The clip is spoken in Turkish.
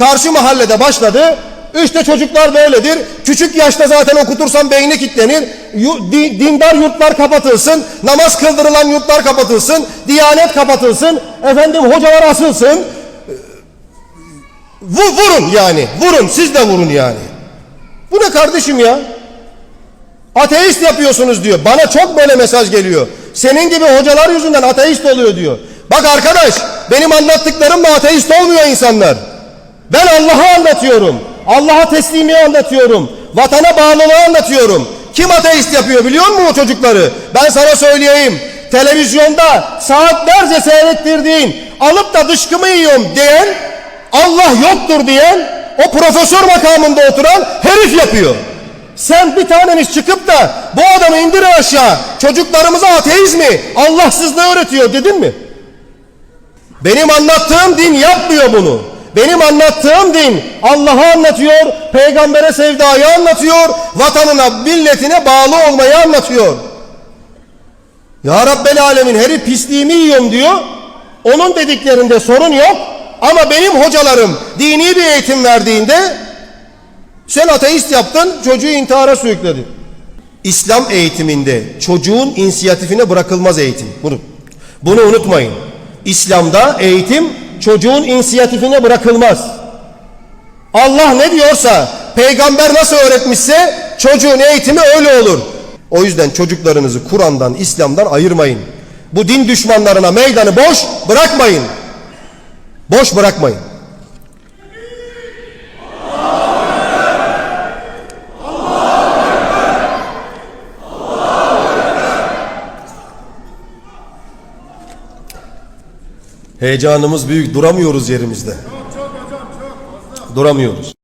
Karşı mahallede başladı. İşte çocuklar böyledir. Küçük yaşta zaten okutursan beyni di- dindar yurtlar kapatılsın. Namaz kıldırılan yurtlar kapatılsın. Diyanet kapatılsın. Efendim hocalar asılsın. Vu, vurun yani. Vurun. Siz de vurun yani. Bu ne kardeşim ya? Ateist yapıyorsunuz diyor. Bana çok böyle mesaj geliyor. Senin gibi hocalar yüzünden ateist oluyor diyor. Bak arkadaş benim anlattıklarımla ateist olmuyor insanlar. Ben Allah'ı anlatıyorum. Allah'a teslimiyi anlatıyorum. Vatana bağlılığı anlatıyorum. Kim ateist yapıyor biliyor musun o çocukları? Ben sana söyleyeyim. Televizyonda saatlerce seyrettirdiğin alıp da dışkımı yiyorum diyen Allah yoktur diyen o profesör makamında oturan herif yapıyor. Sen bir taneniz çıkıp da bu adamı indirin aşağı çocuklarımıza ateizmi Allahsızlığı öğretiyor dedin mi? Benim anlattığım din yapmıyor bunu. Benim anlattığım din Allah'ı anlatıyor, peygambere sevdayı anlatıyor, vatanına, milletine bağlı olmayı anlatıyor. Ya Rabbel Alemin heri pisliğimi yiyorum diyor. Onun dediklerinde sorun yok. Ama benim hocalarım dini bir eğitim verdiğinde sen ateist yaptın, çocuğu intihara sürükledin. İslam eğitiminde çocuğun inisiyatifine bırakılmaz eğitim. Bunu, bunu unutmayın. İslam'da eğitim çocuğun inisiyatifine bırakılmaz. Allah ne diyorsa, peygamber nasıl öğretmişse çocuğun eğitimi öyle olur. O yüzden çocuklarınızı Kur'an'dan, İslam'dan ayırmayın. Bu din düşmanlarına meydanı boş bırakmayın. Boş bırakmayın. Heyecanımız büyük, duramıyoruz yerimizde. Duramıyoruz.